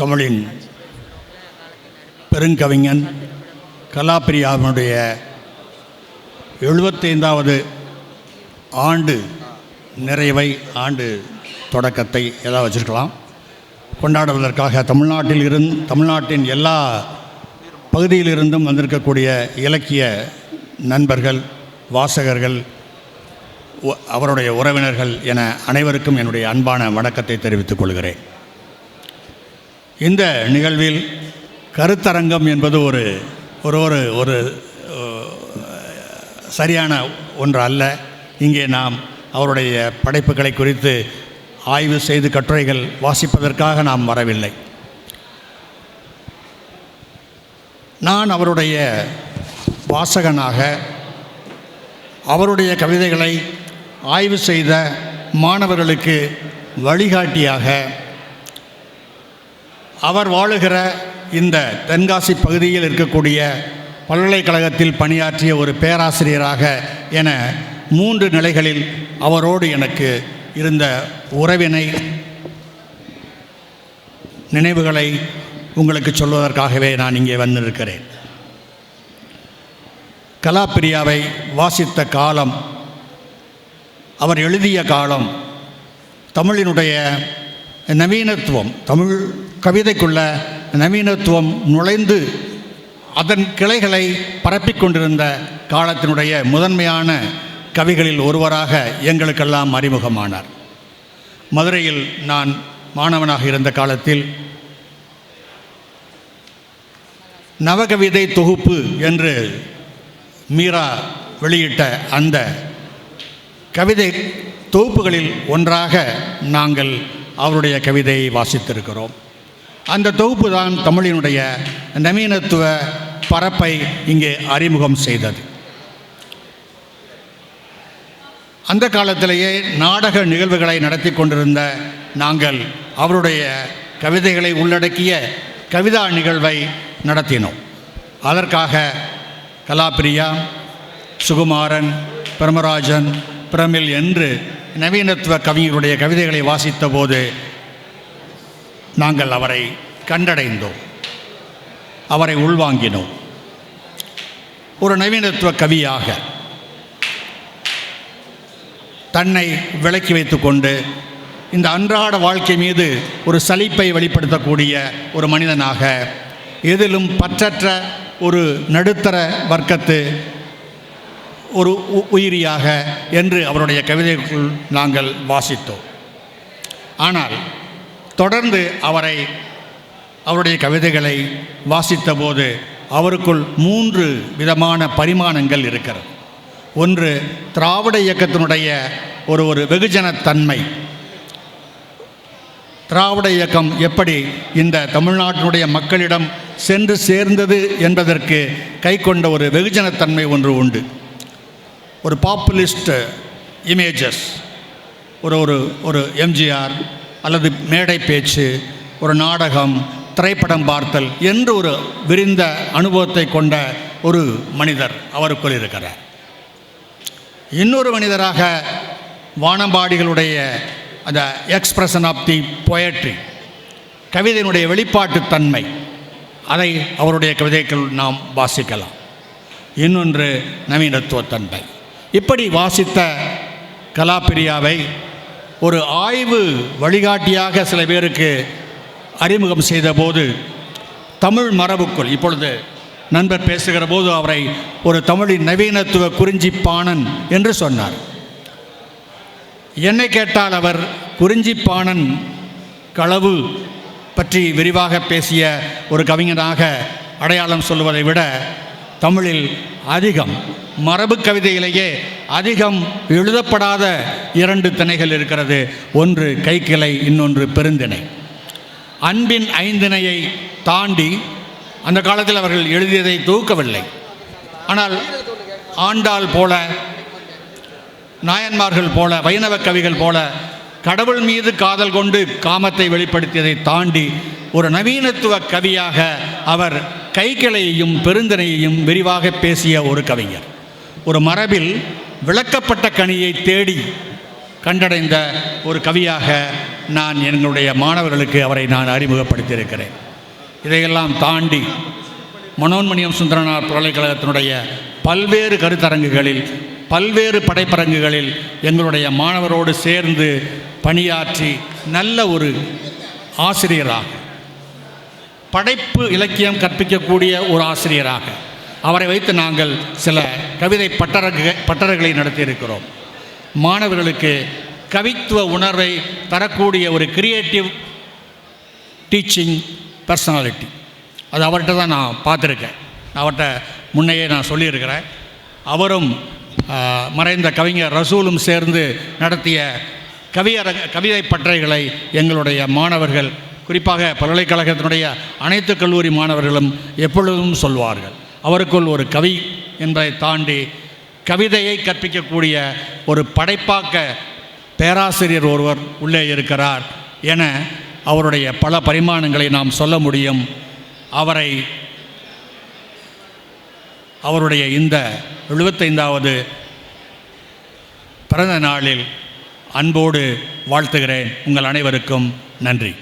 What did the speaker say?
தமிழின் பெருங்கவிஞன் கலாப்பிரியாவினுடைய எழுபத்தைந்தாவது ஆண்டு நிறைவை ஆண்டு தொடக்கத்தை ஏதாவது வச்சிருக்கலாம். கொண்டாடுவதற்காக தமிழ்நாட்டில் இருந் தமிழ்நாட்டின் எல்லா பகுதியிலிருந்தும் வந்திருக்கக்கூடிய இலக்கிய நண்பர்கள் வாசகர்கள் அவருடைய உறவினர்கள் என அனைவருக்கும் என்னுடைய அன்பான வணக்கத்தை தெரிவித்துக் கொள்கிறேன். இந்த நிகழ்வில் கருத்தரங்கம் என்பது ஒரு ஒரு ஒரு ஒரு சரியான ஒன்று அல்ல. இங்கே நாம் அவருடைய படைப்புகளை குறித்து ஆய்வு செய்து கட்டுரைகள் வாசிப்பதற்காக நாம் வரவில்லை. நான் அவருடைய வாசகனாக அவருடைய கவிதைகளை ஆய்வு செய்த மாணவர்களுக்கு வழிகாட்டியாக அவர் வாழுகிற இந்த தென்காசி பகுதியில் இருக்கக்கூடிய பல்கலைக்கழகத்தில் பணியாற்றிய ஒரு பேராசிரியராக என மூன்று நிலைகளில் அவரோடு எனக்கு இருந்த உறவினை நினைவுகளை உங்களுக்கு சொல்வதற்காகவே நான் இங்கே வந்திருக்கிறேன். கலாப்பிரியாவை வாசித்த காலம் அவர் எழுதிய காலம் தமிழினுடைய நவீனத்துவம். தமிழ் கவிதைக்குள்ள நவீனத்துவம் நுழைந்து அதன் கிளைகளை பரப்பிக்கொண்டிருந்த காலத்தினுடைய முதன்மையான கவிகளில் ஒருவராக எங்களுக்கெல்லாம் அறிமுகமானார். மதுரையில் நான் மாணவனாக இருந்த காலத்தில் நவகவிதை தொகுப்பு என்று மீரா வெளியிட்ட அந்த கவிதை தொகுப்புகளில் ஒன்றாக நாங்கள் அவருடைய கவிதையை வாசித்திருக்கிறோம். அந்த தொகுப்பு தான் தமிழினுடைய நவீனத்துவ பரப்பை இங்கே அறிமுகம் செய்தது. அந்த காலத்திலேயே நாடக நிகழ்வுகளை நடத்தி கொண்டிருந்த நாங்கள் அவருடைய கவிதைகளை உள்ளடக்கிய கவிதா நிகழ்வை நடத்தினோம். அதற்காக கலாப்பிரியா சுகுமாரன் பிரமராஜன் பிரமிழ் என்று நவீனத்துவ கவிஞருடைய கவிதைகளை வாசித்த போது நாங்கள் அவரை கண்டடைந்தோம். அவரை உள்வாங்கினோம். ஒரு நவீனத்துவ கவியாக தன்னை விலக்கி வைத்துக்கொண்டு இந்த அன்றாட வாழ்க்கை மீது ஒரு சலிப்பை வெளிப்படுத்தக்கூடிய ஒரு மனிதனாக எதிலும் பற்றற்ற ஒரு நடுத்தர வர்க்கத்து ஒரு உ- உயிரியாக என்று அவருடைய கவிதைக்குள் நாங்கள் வாசித்தோம். ஆனால் தொடர்ந்து அவரை அவருடைய கவிதைகளை வாசித்தபோது அவருக்குள் மூன்று விதமான பரிமாணங்கள் இருக்கிறது. ஒன்று திராவிட இயக்கத்தினுடைய ஒரு ஒரு வெகுஜனத்தன்மை. திராவிட இயக்கம் எப்படி இந்த தமிழ்நாட்டினுடைய மக்களிடம் சென்று சேர்ந்தது என்பதற்கு கை கொண்ட ஒரு வெகுஜனத்தன்மை ஒன்று உண்டு. ஒரு பாப்புலிஸ்ட் இமேஜஸ் ஒரு ஒரு ஒரு எம்ஜிஆர் அல்லது மேடை பேச்சு ஒரு நாடகம் திரைப்படம் பார்த்தல் என்று ஒரு விரிந்த அனுபவத்தை கொண்ட ஒரு மனிதர் அவருக்குள் இருக்கிறார். இன்னொரு மனிதராக வானம்பாடிகளுடைய அந்த எக்ஸ்பிரஷன் ஆஃப் தி பொயட்ரி கவிதையினுடைய வெளிப்பாட்டு தன்மை அதை அவருடைய கவிதைகள் நாம் வாசிக்கலாம். இன்னொன்று நவீனத்துவத்தன்மை இப்படி வாசித்த கலாபிரியாவை ஒரு ஆய்வு வழிகாட்டியாக சில பேருக்கு அறிமுகம் செய்தபோது தமிழ் மரபுக்குள் இப்பொழுது நண்பர் பேசுகிற போது அவரை ஒரு தமிழின் நவீனத்துவ குறிஞ்சிப்பாணன் என்று சொன்னார். என்னை கேட்டால் அவர் குறிஞ்சிப்பாணன் களவு பற்றி விரிவாக பேசிய ஒரு கவிஞனாக அடையாளம் சொல்வதை விட தமிழில் அதிகம் மரபு கவிதையிலேயே அதிகம் எழுதப்படாத இரண்டு திணைகள் இருக்கிறது. ஒன்று கைக்கிளை இன்னொன்று பெருந்திணை. அன்பின் ஐந்திணையை தாண்டி அந்த காலத்தில் அவர்கள் எழுதியதை தூக்கவில்லை. ஆனால் ஆண்டாள் போல நாயன்மார்கள் போல வைணவ கவிகள் போல கடவுள் மீது காதல் கொண்டு காமத்தை வெளிப்படுத்தியதை தாண்டி ஒரு நவீனத்துவ கவியாக அவர் கைகளையையும் பெருந்தினையையும் விரிவாக பேசிய ஒரு கவிஞர். ஒரு மரபில் விளக்கப்பட்ட கனியை தேடி கண்டடைந்த ஒரு கவியாக நான் எங்களுடைய மாணவர்களுக்கு அவரை நான் அறிமுகப்படுத்தியிருக்கிறேன். இதையெல்லாம் தாண்டி மனோன்மணியம் சுந்தரனார் பல்கலைக்கழகத்தினுடைய பல்வேறு கருத்தரங்குகளில் பல்வேறு படைப்பரங்குகளில் எங்களுடைய மாணவரோடு சேர்ந்து பணியாற்றி நல்ல ஒரு ஆசிரியராக படைப்பு இலக்கியம் கற்பிக்கக்கூடிய ஒரு ஆசிரியராக. அவரை வைத்து நாங்கள் சில கவிதை பட்டரங்கு பட்டறைகளை நடத்தியிருக்கிறோம். மாணவர்களுக்கு கவித்துவ உணர்வை தரக்கூடிய ஒரு கிரியேட்டிவ் டீச்சிங் பர்சனாலிட்டி அது அவர்கிட்ட தான் நான் பார்த்துருக்கேன். அவர்கிட்ட முன்னையே நான் சொல்லியிருக்கிறேன். அவரும் மறைந்த கவிஞர் ரசூலும் சேர்ந்து நடத்திய கவியரங்க கவிதை பட்டறைகளை எங்களுடைய மாணவர்கள் குறிப்பாக பல்கலைக்கழகத்தினுடைய அனைத்து கல்லூரி மாணவர்களும் எப்பொழுதும் சொல்வார்கள். அவருக்குள் ஒரு கவி என்பதை தாண்டி கவிதையை கற்பிக்கக்கூடிய ஒரு படைப்பாக்க பேராசிரியர் ஒருவர் உள்ளே இருக்கிறார் என அவருடைய பல பரிமாணங்களை நாம் சொல்ல முடியும். அவரை அவருடைய இந்த எழுபத்தைந்தாவது பிறந்த நாளில் அன்போடு வாழ்த்துகிறேன். உங்கள் அனைவருக்கும் நன்றி.